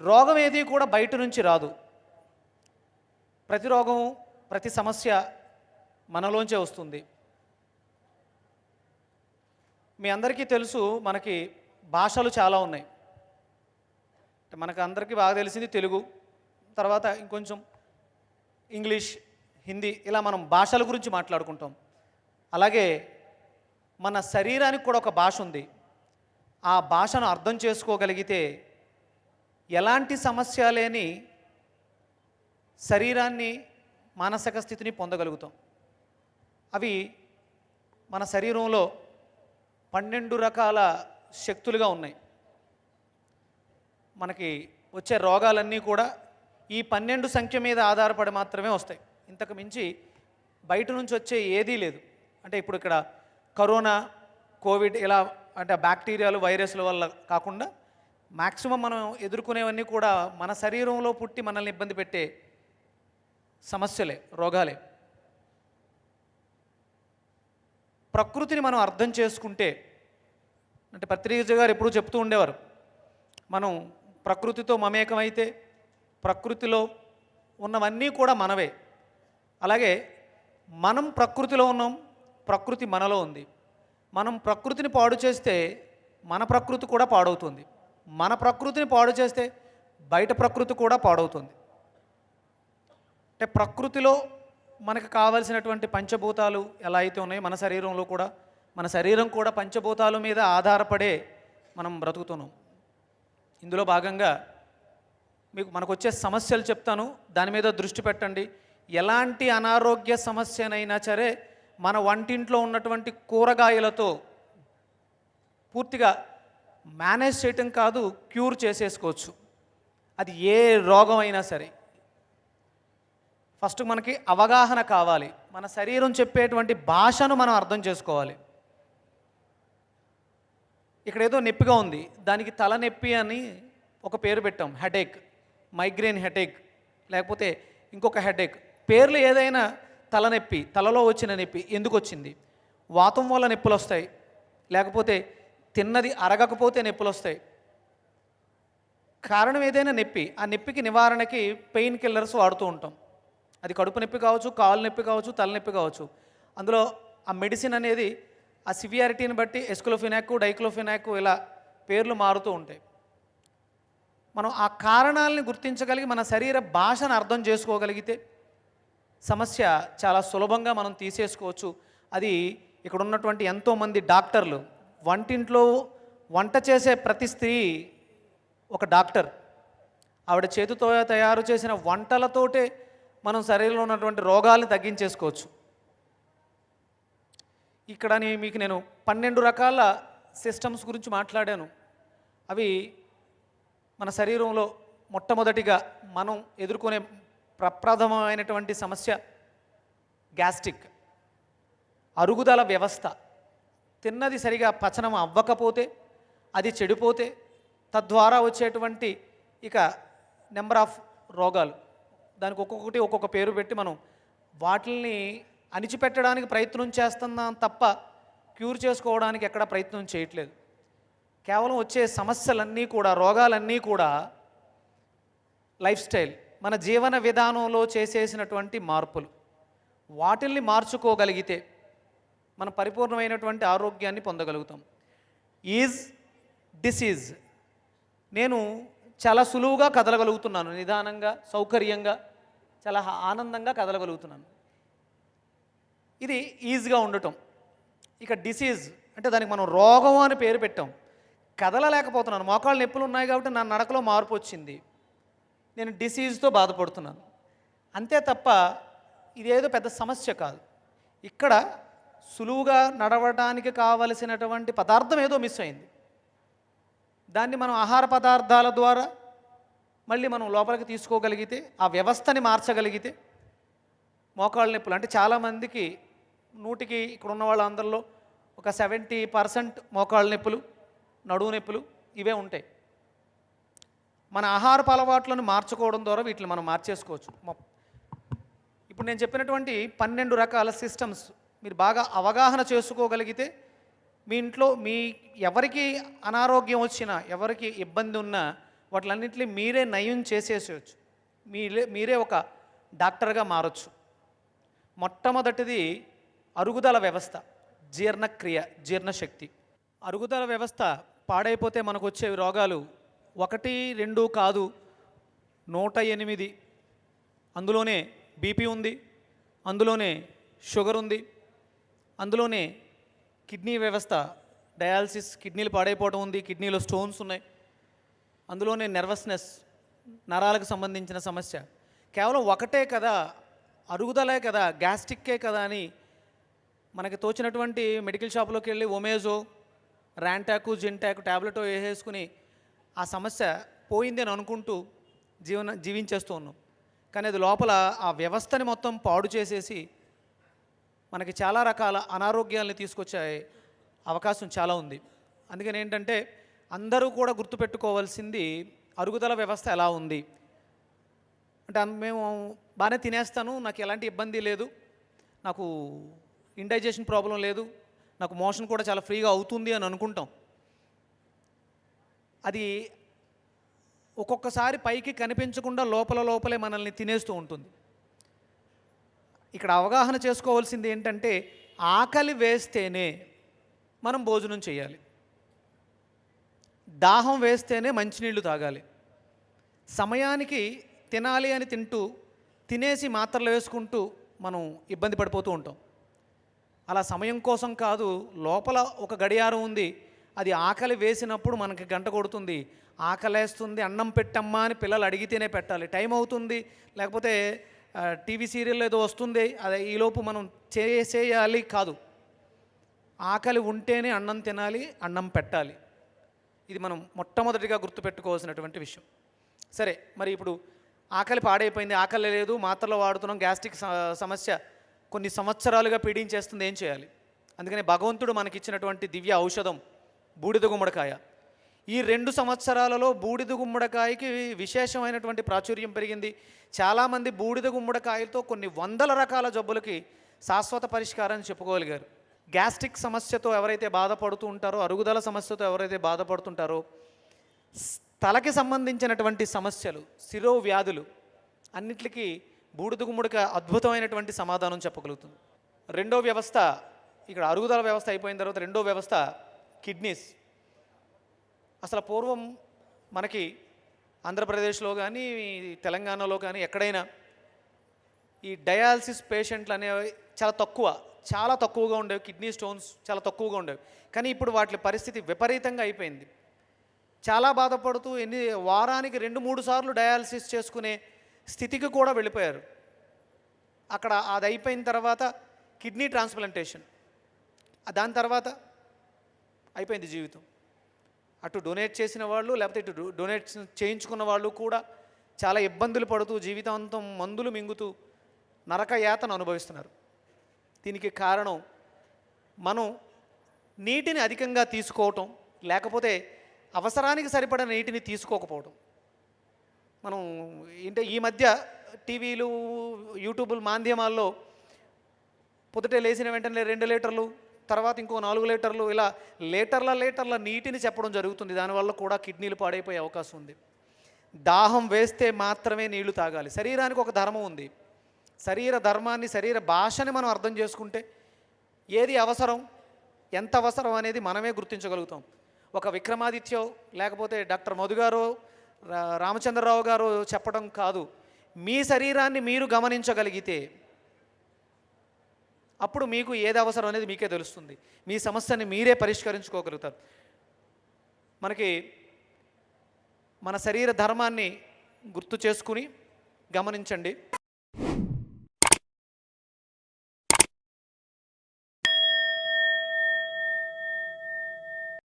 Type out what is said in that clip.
రోగం ఏది కూడా బయట నుంచి రాదు. ప్రతి రోగం ప్రతి సమస్య మనలోంచే వస్తుంది. మీ అందరికీ తెలుసు మనకి భాషలు చాలా ఉన్నాయి. మనకు అందరికీ బాగా తెలిసింది తెలుగు తర్వాత ఇంకొంచెం ఇంగ్లీష్ హిందీ ఇలా మనం భాషల గురించి మాట్లాడుకుంటాం. అలాగే మన శరీరానికి కూడా ఒక భాష ఉంది. ఆ భాషను అర్థం చేసుకోగలిగితే ఎలాంటి సమస్య లేని శరీరాన్ని మానసిక స్థితిని పొందగలుగుతాం. అవి మన శరీరంలో పన్నెండు రకాల శక్తులుగా ఉన్నాయి. మనకి వచ్చే రోగాలన్నీ కూడా ఈ పన్నెండు సంఖ్య మీద ఆధారపడి మాత్రమే వస్తాయి. ఇంతకు మించి బయట నుంచి వచ్చే ఏదీ లేదు. అంటే ఇప్పుడు ఇక్కడ కరోనా కోవిడ్ ఇలా అంటే బ్యాక్టీరియాలు వైరస్ల వల్ల కాకుండా మ్యాక్సిమం మనం ఎదుర్కొనేవన్నీ కూడా మన శరీరంలో పుట్టి మనల్ని ఇబ్బంది పెట్టే సమస్యలే రోగాలే. ప్రకృతిని మనం అర్థం చేసుకుంటే అంటే పత్రిక గారు ఎప్పుడూ చెప్తూ ఉండేవారు మనం ప్రకృతితో మమేకమైతే ప్రకృతిలో ఉన్నవన్నీ కూడా మనవే. అలాగే మనం ప్రకృతిలో ఉన్నాం ప్రకృతి మనలో ఉంది. మనం ప్రకృతిని పాడు చేస్తే మన ప్రకృతి కూడా పాడవుతుంది. మన ప్రకృతిని పాడు చేస్తే బయట ప్రకృతి కూడా పాడవుతుంది. అంటే ప్రకృతిలో మనకు కావలసినటువంటి పంచభూతాలు ఎలా అయితే ఉన్నాయో మన శరీరంలో కూడా మన శరీరం కూడా పంచభూతాల మీద ఆధారపడే మనం బ్రతుకుతున్నాం. ఇందులో భాగంగా మీకు మనకు వచ్చే సమస్యలు చెప్తాను. దాని మీద దృష్టి పెట్టండి. ఎలాంటి అనారోగ్య సమస్యనైనా సరే మన వంటింట్లో ఉన్నటువంటి కూరగాయలతో పూర్తిగా మేనేజ్ చేయటం కాదు క్యూర్ చేసేసుకోవచ్చు. అది ఏ రోగం అయినా సరే. ఫస్ట్ మనకి అవగాహన కావాలి. మన శరీరం చెప్పేటువంటి భాషను మనం అర్థం చేసుకోవాలి. ఇక్కడ ఏదో నొప్పిగా ఉంది. దానికి తలనొప్పి అని ఒక పేరు పెట్టాం. హెడేక్. Migraine headache. లేకపోతే ఇంకొక హెడేక్. పేర్లు ఏదైనా తలనొప్పి తలలో వచ్చిన నొప్పి ఎందుకు వచ్చింది? వాతం వల్ల నొప్పులు వస్తాయి. లేకపోతే తిన్నది అరగకపోతే నొప్పులు వస్తాయి కారణం ఏదైనా నొప్పి ఆ నొప్పికి నివారణకి పెయిన్ కిల్లర్స్ వాడుతూ ఉంటాం. అది కడుపు నొప్పి కావచ్చు కాలు నొప్పి కావచ్చు తలనొప్పి కావచ్చు. అందులో ఆ మెడిసిన్ అనేది ఆ సివియారిటీని బట్టి ఎస్కులోఫినాక్ డైక్లోఫినాక్ ఇలా పేర్లు మారుతూ ఉంటాయి. మనం ఆ కారణాలని గుర్తించగలిగి మన శరీర భాషను అర్థం చేసుకోగలిగితే సమస్య చాలా సులభంగా మనం తీసేసుకోవచ్చు. అది ఇక్కడ ఉన్నటువంటి ఎంతోమంది డాక్టర్లు వంటింట్లో వంట చేసే ప్రతి స్త్రీ ఒక డాక్టర్. ఆవిడ చేతితో తయారు చేసిన వంటలతోటే మనం శరీరంలో ఉన్నటువంటి రోగాల్ని తగ్గించేసుకోవచ్చు. ఇక్కడ మీకు నేను పన్నెండు రకాల సిస్టమ్స్ గురించి మాట్లాడాను. అవి మన శరీరంలో మొట్టమొదటిగా మనం ఎదుర్కొనే ప్రప్రథమైనటువంటి సమస్య గ్యాస్ట్రిక్ అరుగుదల వ్యవస్థ. తిన్నది సరిగా పచనం అవ్వకపోతే అది చెడిపోతే తద్వారా వచ్చేటువంటి ఇక నెంబర్ ఆఫ్ రోగాలు. దానికి ఒక్కొక్కటి ఒక్కొక్క పేరు పెట్టి మనం వాటిల్ని అణిచిపెట్టడానికి ప్రయత్నం చేస్తున్నాం తప్ప క్యూర్ చేసుకోవడానికి ఎక్కడ ప్రయత్నం చేయట్లేదు. కేవలం వచ్చే సమస్యలన్నీ కూడా రోగాలన్నీ కూడా లైఫ్ స్టైల్ మన జీవన విధానంలో చేసేసినటువంటి మార్పులు. వాటిల్ని మార్చుకోగలిగితే మన పరిపూర్ణమైనటువంటి ఆరోగ్యాన్ని పొందగలుగుతాం. ఈజ్ డిసీజ్ నేను చాలా సులువుగా కదలగలుగుతున్నాను. నిదానంగా సౌకర్యంగా చాలా ఆనందంగా కదలగలుగుతున్నాను. ఇది ఈజీగా ఉండటం. ఇక డిసీజ్ అంటే దానికి మనం రోగం అని పేరు పెట్టాం. కదలలేకపోతున్నాను. మోకాళ్ళు నొప్పులు ఉన్నాయి కాబట్టి నా నడకలో మార్పు వచ్చింది. నేను డిసీజ్తో బాధపడుతున్నాను. అంతే తప్ప ఇదేదో పెద్ద సమస్య కాదు. ఇక్కడ సులువుగా నడవడానికి కావలసినటువంటి పదార్థం ఏదో మిస్ అయింది. దాన్ని మనం ఆహార పదార్థాల ద్వారా మళ్ళీ మనం లోపలికి తీసుకోగలిగితే ఆ వ్యవస్థని మార్చగలిగితే మోకాళ్ళ నొప్పులు అంటే చాలామందికి నూటికి ఇక్కడ ఉన్న వాళ్ళందరిలో ఒక సెవెంటీ పర్సెంట్ మోకాళ్ళ నొప్పులు నడువు నొప్పులు ఇవే ఉంటాయి. మన ఆహారపు అలవాట్లను మార్చుకోవడం ద్వారా వీటిని మనం మార్చేసుకోవచ్చు. ఇప్పుడు నేను చెప్పినటువంటి పన్నెండు రకాల సిస్టమ్స్ మీరు బాగా అవగాహన చేసుకోగలిగితే మీ ఇంట్లో మీ ఎవరికి అనారోగ్యం వచ్చినా ఎవరికి ఇబ్బంది ఉన్నా వాటిలన్నింటినీ మీరే నయం చేసేసేయచ్చు. మీరే మీరే ఒక డాక్టర్గా మారచ్చు. మొట్టమొదటిది అరుగుదల వ్యవస్థ జీర్ణక్రియ జీర్ణశక్తి. అరుగుదల వ్యవస్థ పాడైపోతే మనకు వచ్చే రోగాలు ఒకటి రెండు కాదు నూట ఎనిమిది. అందులోనే బీపీ ఉంది అందులోనే షుగర్ ఉంది అందులోనే కిడ్నీ వ్యవస్థ డయాలసిస్ కిడ్నీలు పాడైపోవడం ఉంది కిడ్నీలో స్టోన్స్ ఉన్నాయి. అందులోనే నెర్వస్నెస్ నరాలకు సంబంధించిన సమస్య. కేవలం ఒకటే కదా అరుగుదలే కదా గ్యాస్ట్రిక్కే కదా అని మనకి తోచినటువంటి మెడికల్ షాప్లోకి వెళ్ళి ఒమేజో ర్యాంటాకు జింటాకు ట్యాబ్లెట్ వేసేసుకుని ఆ సమస్య పోయింది అని అనుకుంటూ జీవన జీవించేస్తూ ఉన్నాం. కానీ అది లోపల ఆ వ్యవస్థని మొత్తం పాడు చేసేసి మనకి చాలా రకాల అనారోగ్యాలని తీసుకొచ్చే అవకాశం చాలా ఉంది. అందుకని ఏంటంటే అందరూ కూడా గుర్తుపెట్టుకోవాల్సింది అరుగుదల వ్యవస్థ ఎలా ఉంది. అంటే మేము బాగానే తినేస్తాను నాకు ఎలాంటి ఇబ్బంది లేదు నాకు ఇండైజెషన్ ప్రాబ్లం లేదు నాకు మోషన్ కూడా చాలా ఫ్రీగా అవుతుంది అని అనుకుంటాం. అది ఒక్కొక్కసారి పైకి కనిపించకుండా లోపల లోపలే మనల్ని తినేస్తూ ఉంటుంది. ఇక్కడ అవగాహన చేసుకోవాల్సింది ఏంటంటే ఆకలి వేస్తేనే మనం భోజనం చేయాలి. దాహం వేస్తేనే మంచినీళ్ళు తాగాలి. సమయానికి తినాలి అని తింటూ తినేసి మాత్రలు వేసుకుంటూ మనం ఇబ్బంది పడిపోతూ ఉంటాం. అలా సమయం కోసం కాదు లోపల ఒక గడియారం ఉంది. అది ఆకలి వేసినప్పుడు మనకి గంట కొడుతుంది. ఆకలేస్తుంది అన్నం పెట్టమ్మా అని పిల్లలు అడిగితేనే పెట్టాలి. టైం అవుతుంది లేకపోతే టీవీ సీరియల్ ఏదో వస్తుంది అదే ఈలోపు మనం చేసేయాలి కాదు. ఆకలి ఉంటేనే అన్నం తినాలి అన్నం పెట్టాలి. ఇది మనం మొట్టమొదటిగా గుర్తుపెట్టుకోవాల్సినటువంటి విషయం. సరే మరి ఇప్పుడు ఆకలి పాడైపోయింది ఆకలి లేదు మాత్రలు వాడుతున్నాం గ్యాస్ట్రిక్ సమస్య కొన్ని సంవత్సరాలుగా పీడించేస్తుంది ఏం చేయాలి? అందుకని భగవంతుడు మనకిచ్చినటువంటి దివ్య ఔషధం బూడిద గుమ్మడికాయ. ఈ రెండు సంవత్సరాలలో బూడిద గుమ్మడికాయకి విశేషమైనటువంటి ప్రాచుర్యం పెరిగింది. చాలామంది బూడిద గుమ్మడికాయలతో కొన్ని వందల రకాల జబ్బులకి శాశ్వత పరిష్కారాన్ని చెప్పుకోగలిగారు. గ్యాస్ట్రిక్ సమస్యతో ఎవరైతే బాధపడుతూ ఉంటారో అరుగుదల సమస్యతో ఎవరైతే బాధపడుతుంటారో స్- తలకి సంబంధించినటువంటి సమస్యలు శిరో వ్యాధులు అన్నిటికీ బూడిద గుమ్మడిక అద్భుతమైనటువంటి సమాధానం చెప్పగలుగుతుంది. రెండో వ్యవస్థ ఇక్కడ అరుగుదల వ్యవస్థ అయిపోయిన తర్వాత రెండో వ్యవస్థ కిడ్నీస్. అసలు పూర్వం మనకి ఆంధ్రప్రదేశ్లో కానీ తెలంగాణలో కానీ ఎక్కడైనా ఈ డయాలసిస్ పేషెంట్లు అనేవి చాలా తక్కువ చాలా తక్కువగా ఉండేవి. కిడ్నీ స్టోన్స్ చాలా తక్కువగా ఉండేవి. కానీ ఇప్పుడు వాటి పరిస్థితి విపరీతంగా అయిపోయింది. చాలా బాధపడుతూ ఎన్ని వారానికి రెండు మూడు సార్లు డయాలసిస్ చేసుకునే స్థితికి కూడా వెళ్ళిపోయారు. అక్కడ అది అయిపోయిన తర్వాత కిడ్నీ ట్రాన్స్ప్లాంటేషన్. దాని తర్వాత అయిపోయింది జీవితం. అటు డొనేట్ చేసిన వాళ్ళు లేకపోతే ఇటు డొనేట్ చేయించుకున్న వాళ్ళు కూడా చాలా ఇబ్బందులు పడుతూ జీవితాంతం మందులు మింగుతూ నరక యాతను అనుభవిస్తున్నారు. దీనికి కారణం మనం నీటిని అధికంగా తీసుకోవటం లేకపోతే అవసరానికి సరిపడ నీటిని తీసుకోకపోవటం. మనం ఏంటంటే ఈ మధ్య టీవీలు యూట్యూబ్ మాధ్యమాల్లో పొద్దుటే లేచిన వెంటనే రెండు లీటర్లు తర్వాత ఇంకో నాలుగు లీటర్లు ఇలా లీటర్ల లీటర్ల నీటిని చెప్పడం జరుగుతుంది. దానివల్ల కూడా కిడ్నీలు పాడైపోయే అవకాశం ఉంది. దాహం వేస్తే మాత్రమే నీళ్ళు తాగాలి. శరీరానికి ఒక ధర్మం ఉంది. శరీర ధర్మాన్ని శరీర భాషని మనం అర్థం చేసుకుంటే ఏది అవసరం ఎంత అవసరం అనేది మనమే గుర్తించగలుగుతాం. ఒక విక్రమాదిత్యో లేకపోతే డాక్టర్ మధు గారు రా- రామచంద్రరావు గారు చెప్పడం కాదు. మీ శరీరాన్ని మీరు గమనించగలిగితే అప్పుడు మీకు ఏది అవసరం అనేది మీకే తెలుస్తుంది. మీ సమస్యని మీరే పరిష్కరించుకోగలుగుతారు. మనకి మన శరీర ధర్మాన్ని గుర్తు చేసుకుని గమనించండి.